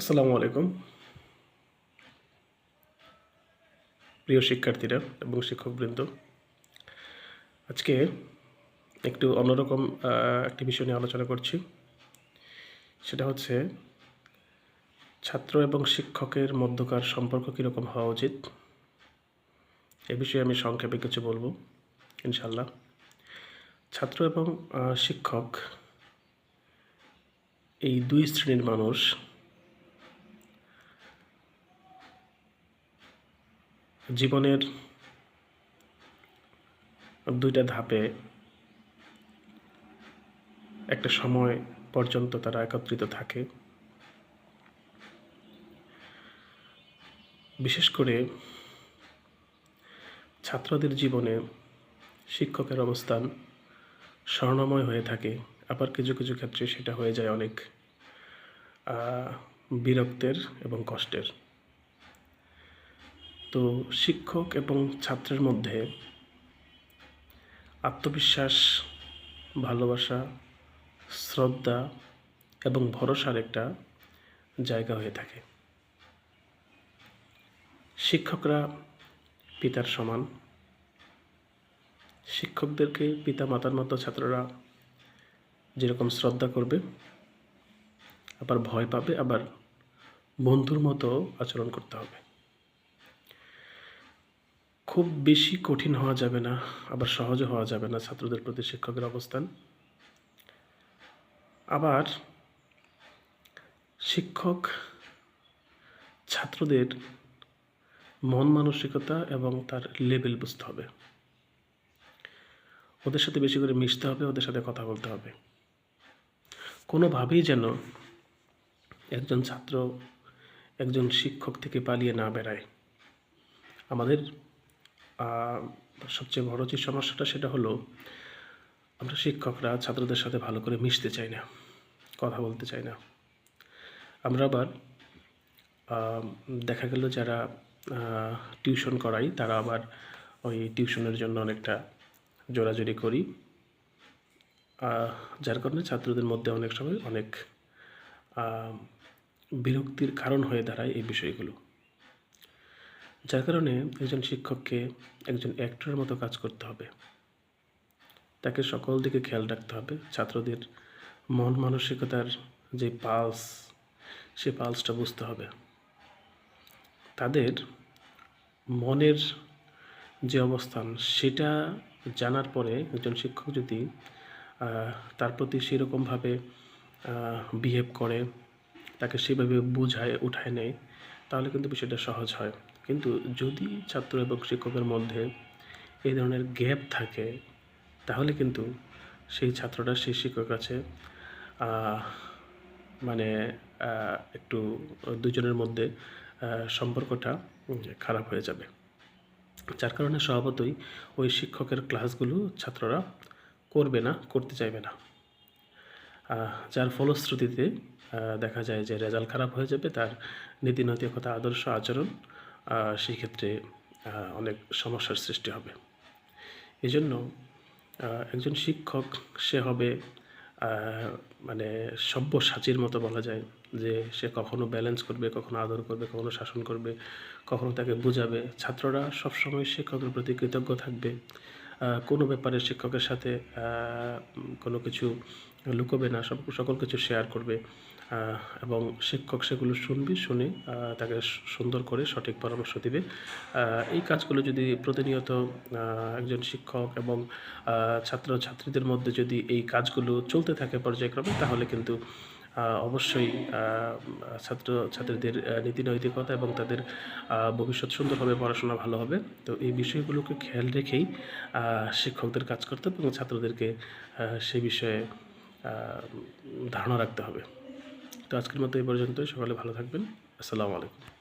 আসসালামু আলাইকুম। প্রিয় শিক্ষার্থীরা এবং শিক্ষকবৃন্দ, আজকে একটু অন্যরকম একটি বিষয় নিয়ে আলোচনা করছি। সেটা হচ্ছে ছাত্র এবং শিক্ষকের মধ্যকার সম্পর্ক কীরকম হওয়া উচিত? এ বিষয়ে আমি সংক্ষেপে কিছু বলব ইনশাল্লাহ ছাত্র এবং শিক্ষক এই দুই শ্রেণির মানুষ জীবনের দুইটা ধাপে একটা সময় পর্যন্ত তারা একত্রিত থাকে। বিশেষ করে ছাত্রদের জীবনে শিক্ষকের অবস্থান স্বর্ণময় হয়ে থাকে, আবার কিছু কিছু ক্ষেত্রে সেটা হয়ে যায় অনেক বিরক্তের এবং কষ্টের। তো শিক্ষক এবং ছাত্রের মধ্যে আত্মবিশ্বাস, ভালোবাসা, শ্রদ্ধা এবং ভরসার একটা জায়গা হয়ে থাকে। শিক্ষকরা পিতার সমান। শিক্ষকদেরকে পিতা মাতার মতো ছাত্ররা যেরকম শ্রদ্ধা করবে, আবার ভয় পাবে, আবার বন্ধুর মতো আচরণ করতে হবে। খুব বেশি কঠিন হওয়া যাবে না, আবার সহজও হওয়া যাবে না ছাত্রদের প্রতি শিক্ষকের অবস্থান। আবার শিক্ষক ছাত্রদের মন মানসিকতা এবং তার লেভেল বুঝতে হবে। ওদের সাথে বেশি করে মিশতে হবে, ওদের সাথে কথা বলতে হবে। কোনোভাবেই যেন একজন ছাত্র একজন শিক্ষক থেকে পালিয়ে না বেড়ায়। আমাদের সবচেয়ে বড় যে সমস্যাটা সেটা হলো, আমরা শিক্ষকরা ছাত্রদের সাথে ভালো করে মিশতে চাই না, কথা বলতে চাই না। আমরা আবার দেখা গেল যারা টিউশন করাই, তারা আবার ওই টিউশনের জন্য অনেকটা জোরাজুরি করি। যার কারণে ছাত্রদের মধ্যে অনেক সময় অনেক বিরক্তির কারণ হয়ে দাঁড়ায় এই বিষয়গুলো। যার কারণে একজন শিক্ষককে একজন অ্যাক্টরের মতো কাজ করতে হবে। তাকে সকল দিকে খেয়াল রাখতে হবে। ছাত্রদের মন মানসিকতার যে পালস সে পালসটা বুঝতে হবে। তাদের মনের যে অবস্থান, সেটা জানার পরে একজন শিক্ষক যদি তার প্রতি সেরকমভাবে বিহেভ করে, তাকে সেভাবে বুঝায়, উঠায় নেয়, তাহলে কিন্তু বিষয়টা সহজ হয়। কিন্তু যদি ছাত্র এবং শিক্ষকের মধ্যে এই ধরনের গ্যাপ থাকে, তাহলে কিন্তু সেই ছাত্রটা, সেই শিক্ষকের কাছে মানে একটু দুজনের মধ্যে সম্পর্কটা খারাপ হয়ে যাবে। যার কারণে স্বভাবতই ওই শিক্ষকের ক্লাসগুলো ছাত্ররা করবে না, করতে চাইবে না। যার ফলশ্রুতিতে দেখা যায় যে রেজাল্ট খারাপ হয়ে যাবে, তার নীতি নৈতিকতা আদর্শ আচরণ সেই ক্ষেত্রে অনেক সমস্যার সৃষ্টি হবে। এই জন্য একজন শিক্ষক, সে হবে মানে সব্যসাচীর মতো বলা যায় যে সে কখনো ব্যালেন্স করবে, কখনো আদর করবে, কখনো শাসন করবে, কখনো তাকে বুঝাবে। ছাত্ররা সবসময় শিক্ষকের প্রতি কৃতজ্ঞ থাকবে। কোনো ব্যাপারে শিক্ষকের সাথে কোনো কিছু লুকোবে না, সব, সকল কিছু শেয়ার করবে। এবং শিক্ষক সেগুলো শুনবে শুনে তাকে সুন্দর করে সঠিক পরামর্শ দিবে। এই কাজগুলো যদি প্রতিনিয়ত একজন শিক্ষক এবং আহ, ছাত্র ছাত্রীদের মধ্যে যদি এই কাজগুলো চলতে থাকে পর্যায়ক্রমে তাহলে কিন্তু অবশ্যই ছাত্র ছাত্রীদের নীতি নৈতিকতা এবং তাদের ভবিষ্যৎ সুন্দর হবে পড়াশোনা ভালো হবে। তো এই বিষয়গুলোকে খেয়াল রেখেই শিক্ষকদের কাজ করতে হবে এবং ছাত্রদেরকে সে বিষয়ে ধারণা রাখতে হবে। তো আজকের মতো এই পর্যন্ত সকালে ভালো থাকবেন। আসসালামু আলাইকুম।